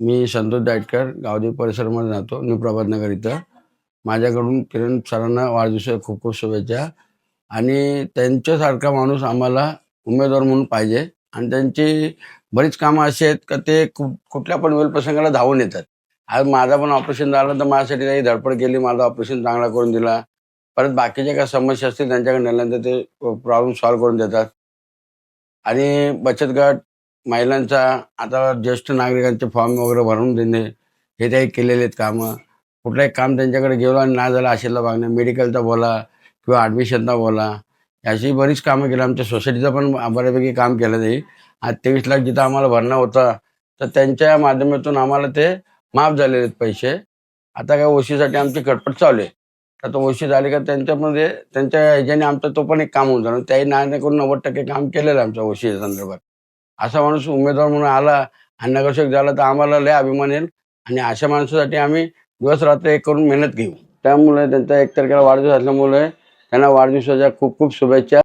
मी संतोष दाटकर गावदेव परिसरामध्ये राहतो न्यू प्रभातनगर इथं. माझ्याकडून किरण सरांना वाढदिवसाच्या खूप खूप शुभेच्छा. आणि त्यांच्यासारखा माणूस आम्हाला उमेदवार म्हणून पाहिजे. आणि त्यांची बरीच कामं अशी आहेत का ते कुठल्या पण वेळ प्रसंगाला धावून येतात. आज माझा पण ऑपरेशन झालं तर माझ्यासाठी काही धडपड केली माझं ऑपरेशन चांगला करून दिला. परत बाकीच्या काय समस्या असतील त्यांच्याकडे नेल्यानंतर ते प्रॉब्लेम सॉल्व्ह करून देतात. आणि बचत गट महिलांचा आता ज्येष्ठ नागरिकांचे फॉर्म वगैरे भरून देणे हे काही केलेले आहेत कामं. कुठलंही काम त्यांच्याकडे गेलो आणि नाही झालं आशेला मागणं मेडिकलचा बोला किंवा ॲडमिशनचा बोला अशी बरीच कामं केली. आमच्या सोसायटीचं पण बऱ्यापैकी काम केलं नाही आज तेवीस लाख जिथं आम्हाला भरणं होतं तर त्यांच्या माध्यमातून आम्हाला ते माफ झालेले आहेत पैसे. आता काय ओशीसाठी आमची कटपट चालू आहे. तर तो ओशी झाली का त्यांच्यामध्ये त्यांच्या ह्याच्याने आमचं तो पण एक काम होऊन जाणार. त्याही नाही करून नव्वद टक्के काम केलेलं आहे आमच्या ओशी संदर्भात. असा माणूस उमेदवार म्हणून आला आणि नगरसेवक झाला तर आम्हाला लय अभिमान येईल. आणि अशा माणसासाठी आम्ही दिवस रात्र एक करून मेहनत घेऊ. त्यामुळे त्यांचा एक तारखेला वाढदिवस असल्यामुळे त्यांना वाढदिवसाच्या खूप खूप शुभेच्छा.